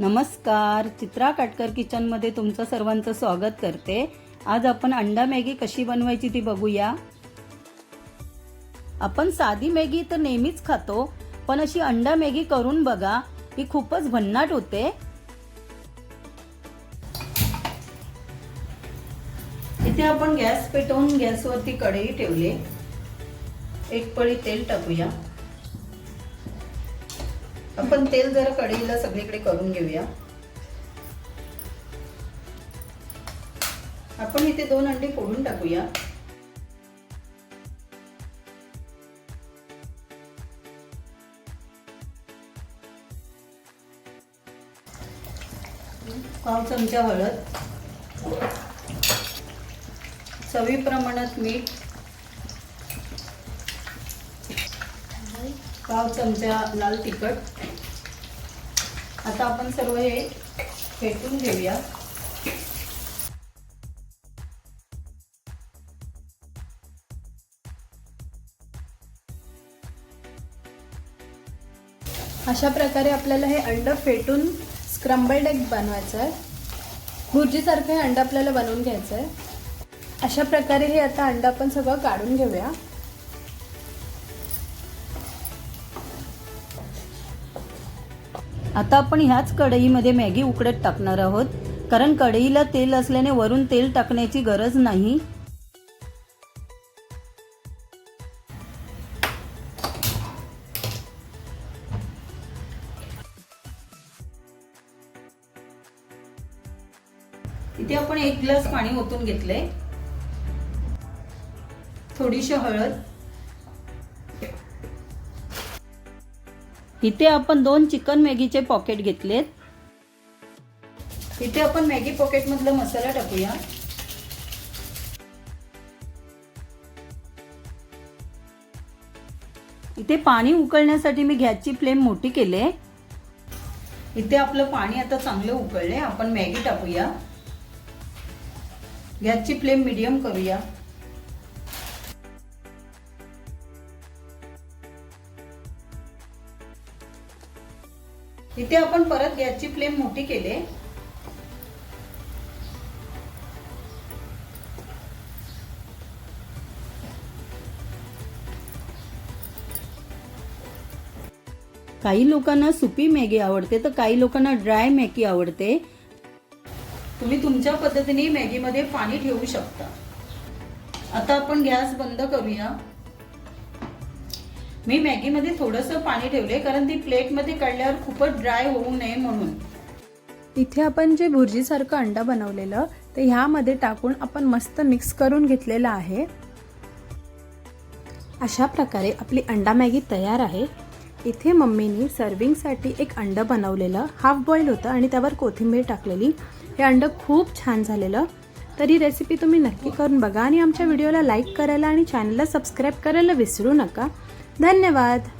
नमस्कार. चित्रा काटकर किचनमध्ये तुमचं सर्वांचं स्वागत करते. आज आपण अंडा मॅगी कशी बनवायची ती बघूया. आपण साधी मॅगी तर नेहमीच खातो पण अशी अंडा मॅगी करून बघा ही खूपच भन्नाट होते. इथे आपण गॅस पेटवून गॅसवरती कढई ठेवली. एक पळी तेल टाकूया. आपण तेल जरा कढईला सगळीकडे करून घेऊया. आपण इथे दोन अंडे फोडून टाकूया. पाव चमचा हळद. चवी प्रमाणात मीठ. पाव चमचा लाल तिखट. आता आपण सर्व हे फेटून घेऊया. अशा प्रकारे आपल्याला हे अंड फेटून स्क्रम्बल्ड एग बनवायचं आहे. भुर्जीसारखं हे अंड आपल्याला बनवून घ्यायचं आहे. अशा प्रकारे हे आता अंड आपण सगळं काढून घेऊया. आता आपण ह्याच कढईमध्ये मॅगी उकडत टाकणार आहोत. कारण कढईला तेल असल्याने वरून तेल टाकण्याची गरज नाही. इथे आपण एक ग्लास पाणी ओतून घेतलंय. थोडीशी हळद. इथे आपण दोन चिकन मॅगीचे पॉकेट घेतलेत. इथे आपण मॅगी पॉकेट मधला मसाला टाकूया. इथे पाणी उकळण्यासाठी मी गॅसची फ्लेम मोठी केले. इथे आपलं पाणी आता चांगलं उकळले आपण मॅगी टाकूया. गॅसची फ्लेम मिडियम करूया. इथे आपण परत गॅसची फ्लेम मोठी केले. काही लोकांना सुपी मॅगी आवडते तर काही लोकांना ड्राय मॅगी आवडते. तुम्ही तुमच्या पद्धतीने मॅगीमध्ये पाणी ठेवू शकता. आता आपण गॅस बंद करूया. मी मॅगीमध्ये थोडंसं पाणी ठेवले कारण ती प्लेटमध्ये काढल्यावर खूपच ड्राय होऊ नये म्हणून. इथे आपण जे भुर्जीसारखं अंडा बनवलेलं ते ह्यामध्ये टाकून आपण मस्त मिक्स करून घेतलेलं आहे. अशा प्रकारे आपली अंडा मॅगी तयार आहे. इथे मम्मीनी सर्विंगसाठी एक अंडं बनवलेलं हाफ बॉईल होतं आणि त्यावर कोथिंबीर टाकलेली. हे अंड खूप छान झालेलं. तर ही रेसिपी तुम्ही नक्की करून बघा आणि आमच्या व्हिडिओला लाईक करायला आणि चॅनलला सबस्क्राईब करायला विसरू नका. धन्यवाद.